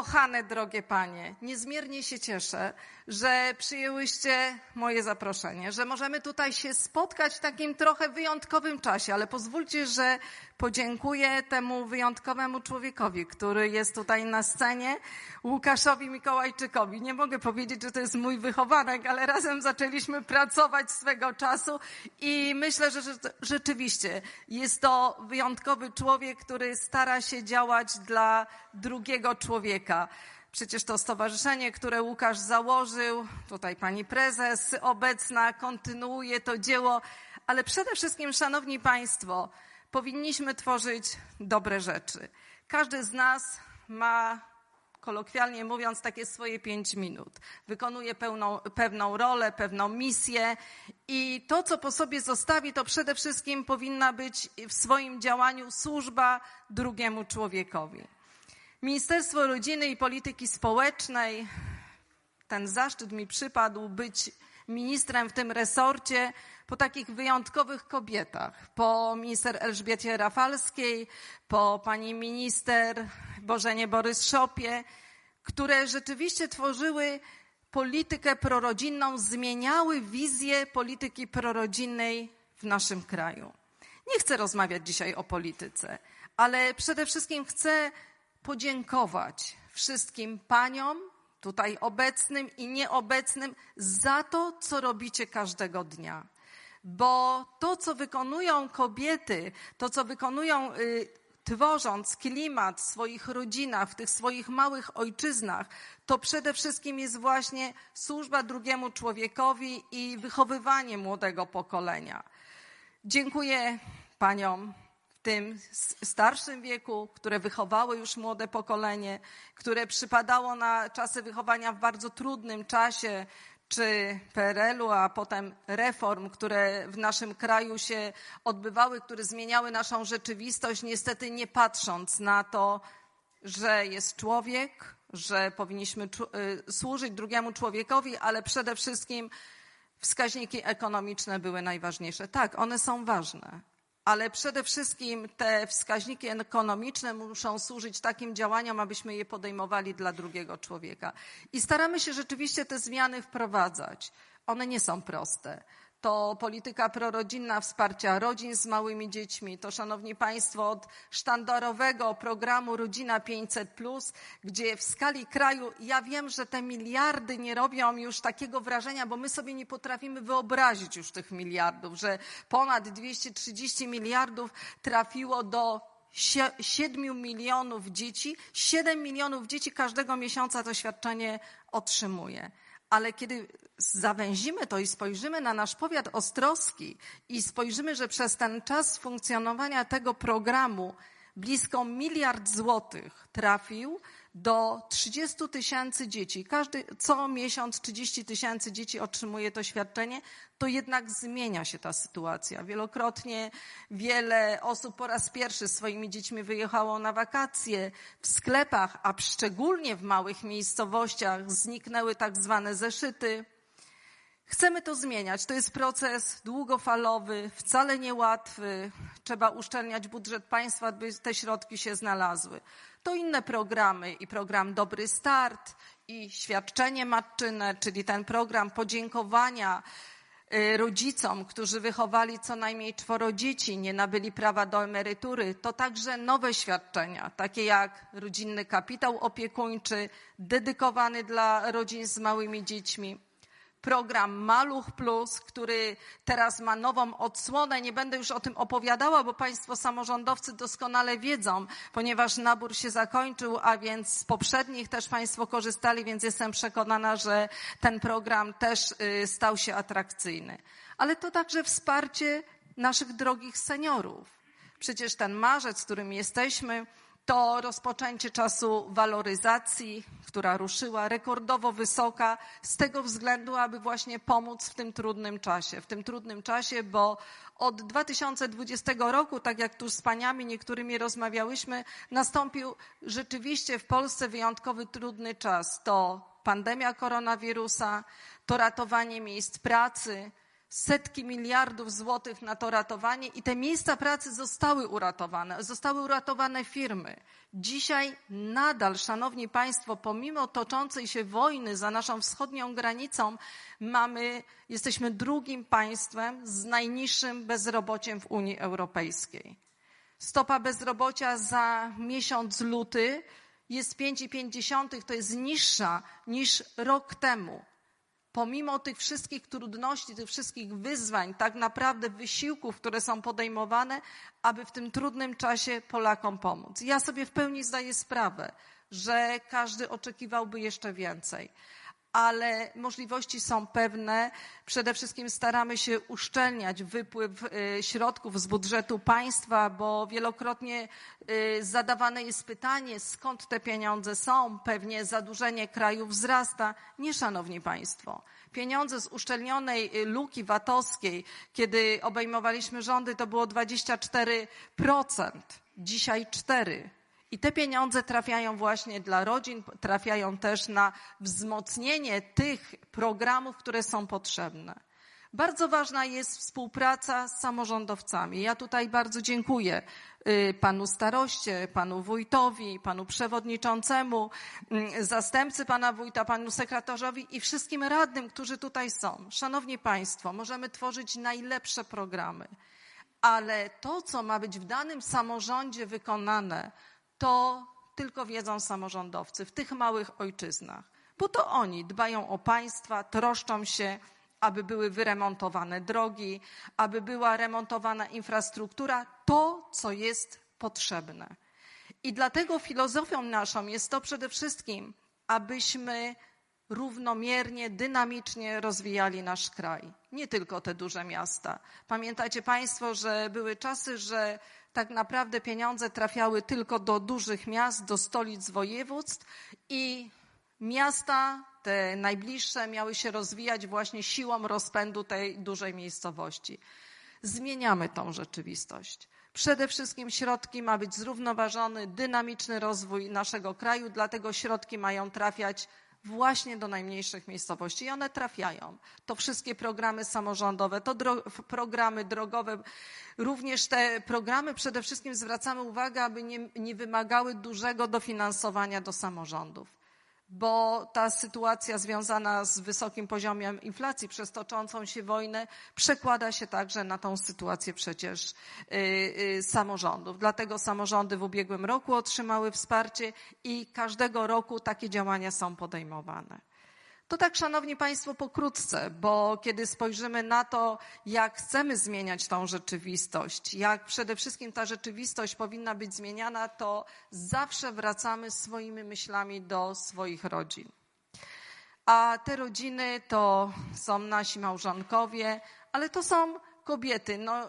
Kochane, drogie panie, niezmiernie się cieszę, że przyjęłyście moje zaproszenie, że możemy tutaj się spotkać w takim trochę wyjątkowym czasie, ale pozwólcie, że podziękuję temu wyjątkowemu człowiekowi, który jest tutaj na scenie, Łukaszowi Mikołajczykowi. Nie mogę powiedzieć, że to jest mój wychowanek, ale razem zaczęliśmy pracować swego czasu i myślę, że rzeczywiście jest to wyjątkowy człowiek, który stara się działać dla drugiego człowieka. Przecież to stowarzyszenie, które Łukasz założył, tutaj pani prezes obecna kontynuuje to dzieło, ale przede wszystkim, szanowni państwo, powinniśmy tworzyć dobre rzeczy. Każdy z nas ma, kolokwialnie mówiąc, takie swoje pięć minut. Wykonuje pełną, pewną rolę, pewną misję i to, co po sobie zostawi, to przede wszystkim powinna być w swoim działaniu służba drugiemu człowiekowi. Ministerstwo Rodziny i Polityki Społecznej, ten zaszczyt mi przypadł być ministrem w tym resorcie po takich wyjątkowych kobietach. Po minister Elżbiecie Rafalskiej, po pani minister Bożenie Borys-Szopie, które rzeczywiście tworzyły politykę prorodzinną, zmieniały wizję polityki prorodzinnej w naszym kraju. Nie chcę rozmawiać dzisiaj o polityce, ale przede wszystkim chcę podziękować wszystkim paniom tutaj obecnym i nieobecnym za to, co robicie każdego dnia. Bo to, co wykonują kobiety, to, co wykonują, y, tworząc klimat w swoich rodzinach, w tych swoich małych ojczyznach, to przede wszystkim jest właśnie służba drugiemu człowiekowi i wychowywanie młodego pokolenia. Dziękuję paniom tym starszym wieku, które wychowały już młode pokolenie, które przypadało na czasy wychowania w bardzo trudnym czasie, czy PRL-u, a potem reform, które w naszym kraju się odbywały, które zmieniały naszą rzeczywistość, niestety nie patrząc na to, że jest człowiek, że powinniśmy y, służyć drugiemu człowiekowi, ale przede wszystkim wskaźniki ekonomiczne były najważniejsze. Tak, one są ważne, ale przede wszystkim te wskaźniki ekonomiczne muszą służyć takim działaniom, abyśmy je podejmowali dla drugiego człowieka. I staramy się rzeczywiście te zmiany wprowadzać. One nie są proste to polityka prorodzinna wsparcia rodzin z małymi dziećmi, to szanowni państwo od sztandarowego programu Rodzina 500, gdzie w skali kraju ja wiem, że te miliardy nie robią już takiego wrażenia, bo my sobie nie potrafimy wyobrazić już tych miliardów, że ponad 230 miliardów trafiło do 7 milionów dzieci. 7 milionów dzieci każdego miesiąca to świadczenie otrzymuje ale kiedy zawęzimy to i spojrzymy na nasz powiat ostrowski i spojrzymy, że przez ten czas funkcjonowania tego programu blisko miliard złotych trafił do 30 tysięcy dzieci. Każdy co miesiąc 30 tysięcy dzieci otrzymuje to świadczenie, to jednak zmienia się ta sytuacja. Wielokrotnie wiele osób po raz pierwszy swoimi dziećmi wyjechało na wakacje w sklepach, a szczególnie w małych miejscowościach zniknęły tak zwane zeszyty. Chcemy to zmieniać. To jest proces długofalowy, wcale niełatwy. Trzeba uszczelniać budżet państwa, by te środki się znalazły. To inne programy i program Dobry Start i świadczenie matczyne, czyli ten program podziękowania y, rodzicom, którzy wychowali co najmniej czworo dzieci, nie nabyli prawa do emerytury, to także nowe świadczenia, takie jak rodzinny kapitał opiekuńczy, dedykowany dla rodzin z małymi dziećmi program Maluch Plus, który teraz ma nową odsłonę. Nie będę już o tym opowiadała, bo Państwo samorządowcy doskonale wiedzą, ponieważ nabór się zakończył, a więc z poprzednich też Państwo korzystali, więc jestem przekonana, że ten program też y, stał się atrakcyjny. Ale to także wsparcie naszych drogich seniorów. Przecież ten marzec, którym jesteśmy, to rozpoczęcie czasu waloryzacji, która ruszyła rekordowo wysoka, z tego względu, aby właśnie pomóc w tym trudnym czasie. W tym trudnym czasie, bo od 2020 roku, tak jak tu z paniami niektórymi rozmawiałyśmy, nastąpił rzeczywiście w Polsce wyjątkowy trudny czas. To pandemia koronawirusa, to ratowanie miejsc pracy, setki miliardów złotych na to ratowanie i te miejsca pracy zostały uratowane, zostały uratowane firmy. Dzisiaj nadal, szanowni państwo, pomimo toczącej się wojny za naszą wschodnią granicą, mamy, jesteśmy drugim państwem z najniższym bezrobociem w Unii Europejskiej. Stopa bezrobocia za miesiąc luty jest 5,5, to jest niższa niż rok temu pomimo tych wszystkich trudności, tych wszystkich wyzwań, tak naprawdę wysiłków, które są podejmowane, aby w tym trudnym czasie Polakom pomóc. Ja sobie w pełni zdaję sprawę, że każdy oczekiwałby jeszcze więcej ale możliwości są pewne. Przede wszystkim staramy się uszczelniać wypływ y, środków z budżetu państwa, bo wielokrotnie y, zadawane jest pytanie, skąd te pieniądze są. Pewnie zadłużenie kraju wzrasta. Nie, szanowni państwo. Pieniądze z uszczelnionej y, luki VAT-owskiej, kiedy obejmowaliśmy rządy, to było 24%. Dzisiaj 4%. I te pieniądze trafiają właśnie dla rodzin, trafiają też na wzmocnienie tych programów, które są potrzebne. Bardzo ważna jest współpraca z samorządowcami. Ja tutaj bardzo dziękuję y, panu staroście, panu wójtowi, panu przewodniczącemu, mm, zastępcy pana wójta, panu sekretarzowi i wszystkim radnym, którzy tutaj są. Szanowni państwo, możemy tworzyć najlepsze programy, ale to, co ma być w danym samorządzie wykonane, to tylko wiedzą samorządowcy w tych małych ojczyznach, bo to oni dbają o państwa, troszczą się, aby były wyremontowane drogi, aby była remontowana infrastruktura, to, co jest potrzebne. I dlatego filozofią naszą jest to przede wszystkim, abyśmy równomiernie, dynamicznie rozwijali nasz kraj. Nie tylko te duże miasta. Pamiętacie Państwo, że były czasy, że tak naprawdę pieniądze trafiały tylko do dużych miast, do stolic województw i miasta, te najbliższe, miały się rozwijać właśnie siłą rozpędu tej dużej miejscowości. Zmieniamy tą rzeczywistość. Przede wszystkim środki ma być zrównoważony, dynamiczny rozwój naszego kraju, dlatego środki mają trafiać właśnie do najmniejszych miejscowości i one trafiają. To wszystkie programy samorządowe, to dro programy drogowe, również te programy przede wszystkim zwracamy uwagę, aby nie, nie wymagały dużego dofinansowania do samorządów bo ta sytuacja związana z wysokim poziomem inflacji przez toczącą się wojnę przekłada się także na tą sytuację przecież y, y, samorządów. Dlatego samorządy w ubiegłym roku otrzymały wsparcie i każdego roku takie działania są podejmowane. To tak, szanowni państwo, pokrótce, bo kiedy spojrzymy na to, jak chcemy zmieniać tą rzeczywistość, jak przede wszystkim ta rzeczywistość powinna być zmieniana, to zawsze wracamy swoimi myślami do swoich rodzin. A te rodziny to są nasi małżonkowie, ale to są kobiety. No,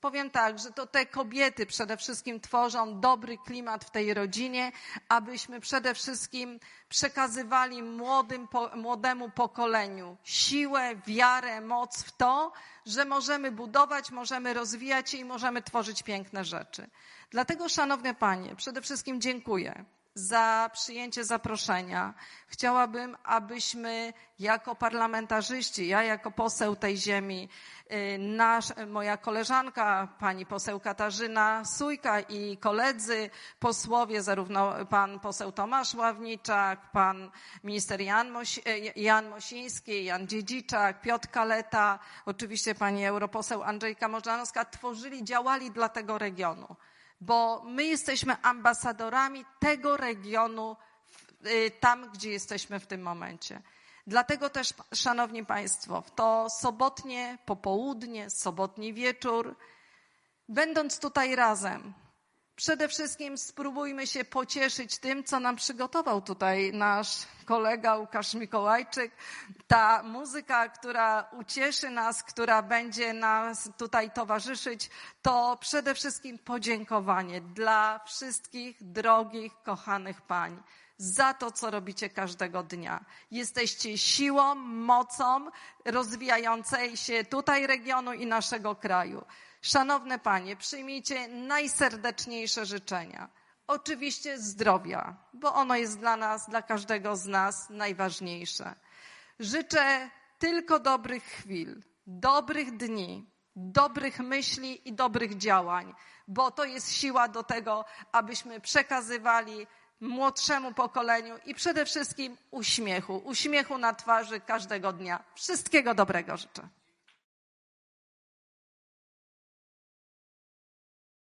powiem tak, że to te kobiety przede wszystkim tworzą dobry klimat w tej rodzinie, abyśmy przede wszystkim przekazywali młodym, młodemu pokoleniu siłę, wiarę, moc w to, że możemy budować, możemy rozwijać się i możemy tworzyć piękne rzeczy. Dlatego, szanowne panie, przede wszystkim dziękuję za przyjęcie zaproszenia. Chciałabym, abyśmy jako parlamentarzyści, ja jako poseł tej ziemi, y, nasz, moja koleżanka, pani poseł Katarzyna Sujka i koledzy posłowie, zarówno pan poseł Tomasz Ławniczak, pan minister Jan, Mosi, y, Jan Mosiński, Jan Dziedziczak, Piotr Kaleta, oczywiście pani europoseł Andrzejka Możdżanowska, tworzyli, działali dla tego regionu bo my jesteśmy ambasadorami tego regionu y, tam, gdzie jesteśmy w tym momencie. Dlatego też, Szanowni Państwo, w to sobotnie popołudnie, sobotni wieczór, będąc tutaj razem, Przede wszystkim spróbujmy się pocieszyć tym, co nam przygotował tutaj nasz kolega Łukasz Mikołajczyk. Ta muzyka, która ucieszy nas, która będzie nas tutaj towarzyszyć, to przede wszystkim podziękowanie dla wszystkich drogich, kochanych pań za to, co robicie każdego dnia. Jesteście siłą, mocą rozwijającej się tutaj regionu i naszego kraju. Szanowne panie, przyjmijcie najserdeczniejsze życzenia. Oczywiście zdrowia, bo ono jest dla nas, dla każdego z nas najważniejsze. Życzę tylko dobrych chwil, dobrych dni, dobrych myśli i dobrych działań, bo to jest siła do tego, abyśmy przekazywali młodszemu pokoleniu i przede wszystkim uśmiechu, uśmiechu na twarzy każdego dnia. Wszystkiego dobrego życzę.